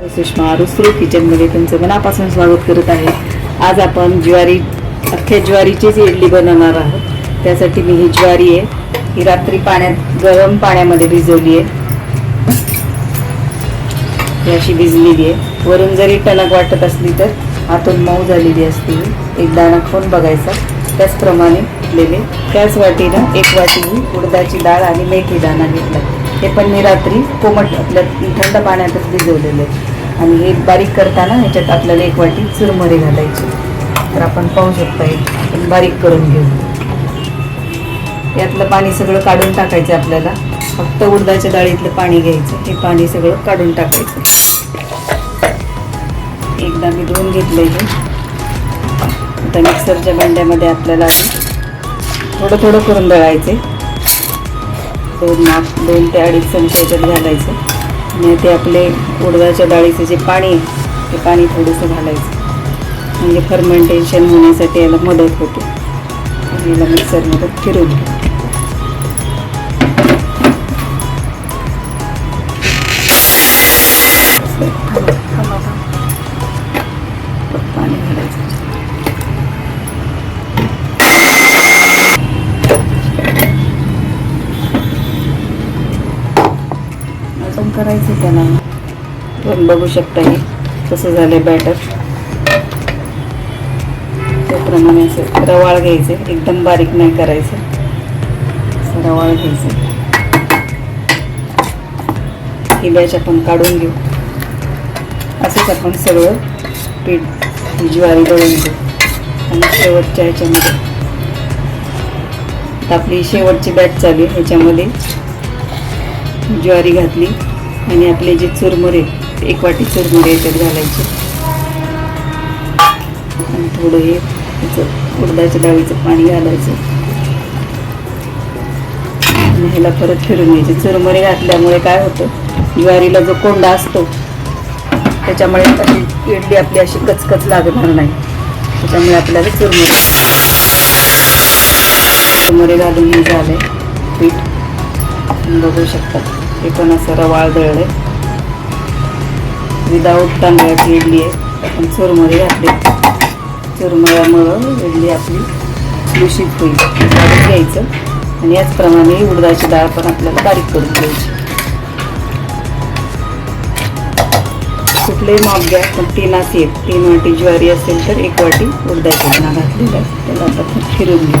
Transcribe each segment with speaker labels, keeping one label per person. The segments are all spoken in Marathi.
Speaker 1: सुषमा रुसरू किचनमध्ये तुमचं मनापासून स्वागत करत आहे. आज आपण ज्वारी अख्ख्या ज्वारीचीच इडली बनवणार आहोत. त्यासाठी मी ही ज्वारी आहे. ही रात्री पाण्यात गरम पाण्यामध्ये भिजवली आहे. ही अशी भिजलेली आहे. वरून जरी टणक वाटत असली तर आतून मऊ झालेली असते ही. एक दाणा खाऊन बघायचा. त्याचप्रमाणे घेतलेले त्याच वाटीनं एक वाटी ही उडदाची डाळ आणि मेथी दाणा घेतला. हे पण मी रात्री कोमट आपल्या थंड पाण्यातच भिजवलेले आहे. आणि हे बारीक करताना ह्याच्यात आपल्याला एक वाटी चुरमरे घालायची. तर आपण पाहू शकता एक आपण बारीक करून घेऊ. यातलं पाणी सगळं काढून टाकायचं आपल्याला. फक्त उडदाच्या डाळीतलं पाणी घ्यायचं. हे पाणी सगळं काढून टाकायचं. एकदा मी धुवून घेतलं हे. आता मिक्सरच्या भांड्यामध्ये आपल्याला थोडं थोडं करून दळायचे दोन नाक दोन ते अडीच चमचे याच्यात घालायचं. आणि ते आपले उडदाच्या डाळीचं जे पाणी ते पाणी थोडंसं घालायचं. म्हणजे फर्मेंटेशन होण्यासाठी याला मदत होते. आणि याला मिक्सरमध्ये फिरून घेतो पण करायचं त्याला. तुम्ही बघू शकता हे कसं झालं बॅटर त्याप्रमाणे असं रवाळ घ्यायचं एकदम बारीक नाही करायचं. असं रवाळ घ्यायचं. ही बॅच आपण काढून घेऊ. असंच आपण सगळं पीठ ज्वारी दळून घेऊ. आणि शेवटच्या ह्याच्यामध्ये. आता आपली शेवटची बॅच चालू आहे. ह्याच्यामध्ये ज्वारी घातली. आणि आपले जे चुरमुरे एक वाटी चुरमुरे याच्यात घालायचे. आणि थोडं हे उडदाच्या डाळीचं पाणी घालायचं. आणि ह्याला परत फिरून घ्यायचे. चुरमुरे घातल्यामुळे काय होतं ज्वारीला जो कोंडा असतो त्याच्यामुळे अशी इडली आपली अशी कचकच लागणार नाही. त्याच्यामुळे आपल्याला चुरमुरे चुरमुरे घालून हे झालंय पीठ. बघू शकतात हे पण असं रवाळ आहे. विदाऊट तांदळाची इडली आहे. आपण चुरमुरे घातले. चुरमुळ्यामुळं इडली आपली दूषित होईल. काढून घ्यायचं. आणि याचप्रमाणे उडदाची डाळ पण आपल्याला बारीक करून घ्यायची. कुठलेही माप घ्या पण तीन असेल तीन वाटी ज्वारी असेल तर एक वाटी उडदाची दाणा घातलेला आहे. त्याला आता फिरून घ्या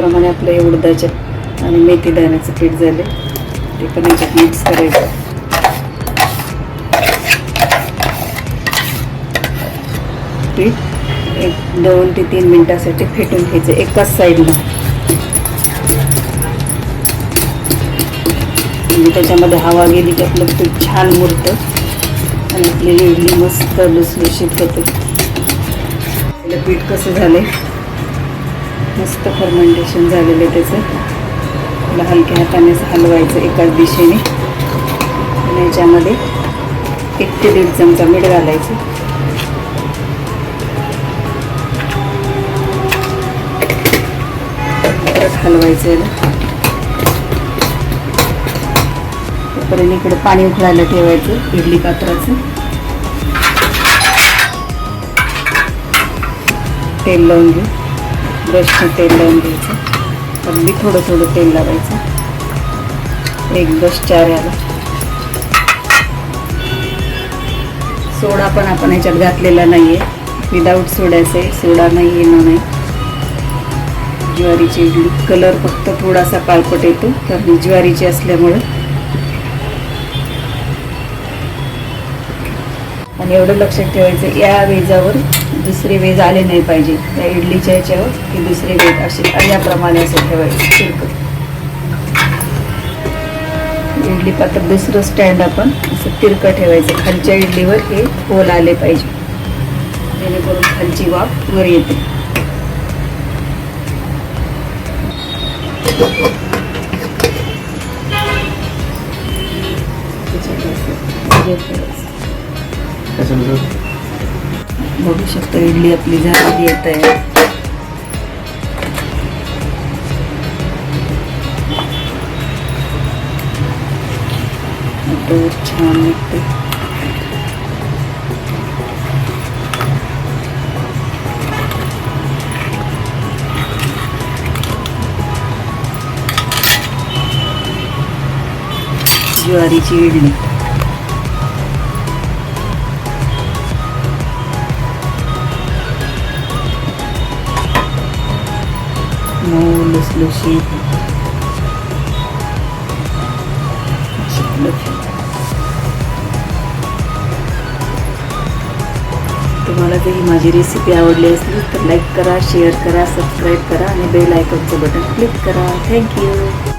Speaker 1: त्याप्रमाणे आपलं हे उडदाच्या आणि मेथी दाण्याचं पीठ झाले. ते पण याच्यात मिक्स करायचं. पीठ एक दोन ते तीन मिनटासाठी फेटून घ्यायचं एकाच साईडला म्हणजे त्याच्यामध्ये हवा गेली की आपलं पीठ छान मुरतं आणि आपली इडली मस्त लुसलुशीत होते. पीठ कसं झालंय? मस्त फर्मेंटेशन झालेलं आहे त्याचं. त्याला हलक्या हाताने हलवायचं एकाच दिशेने. आणि याच्यामध्ये एक ते दीड चमचा मीठ घालायचं. परत हलवायचं याला. तोपर्यंत इकडे पाणी उकळायला ठेवायचं इडली पात्राचं. तेल लावून घेऊ. ब्रशने तेल लावून घ्यायचं. अगदी थोडं थोडं तेल लावायचं. एक ब्रश चार याला सोडा पण आपण याच्यात घातलेला नाही आहे विदाऊट सोड्याचं आहे सोडा नाही येणार नाही ज्वारीची इडली कलर फक्त थोडासा पालपट येतो कारण ज्वारीची असल्यामुळं. आणि एवढं लक्षात ठेवायचं या वेजावर दुसरे वेज आले नाही पाहिजे. त्या इडलीच्या याच्यावर की दुसरे वेज असे याप्रमाणे असं ठेवायचे. तिरकं इडली पात्र दुसरं स्टँड आपण असं तिरकं ठेवायचं. खालच्या इडलीवर हे होल आले पाहिजे. जेणेकरून खालची वाफ वर येते. त्याच्यात बघू शकतो इडली आपली झालेली येत आहे छान निघते. ज्वारीची इडली. लुसलुशीत तुम्हाला जर ही माझी रेसिपी आवडली असली तर लाईक करा शेअर करा सबस्क्राईब करा आणि बेल आयकॉनचं बटन क्लिक करा. Thank you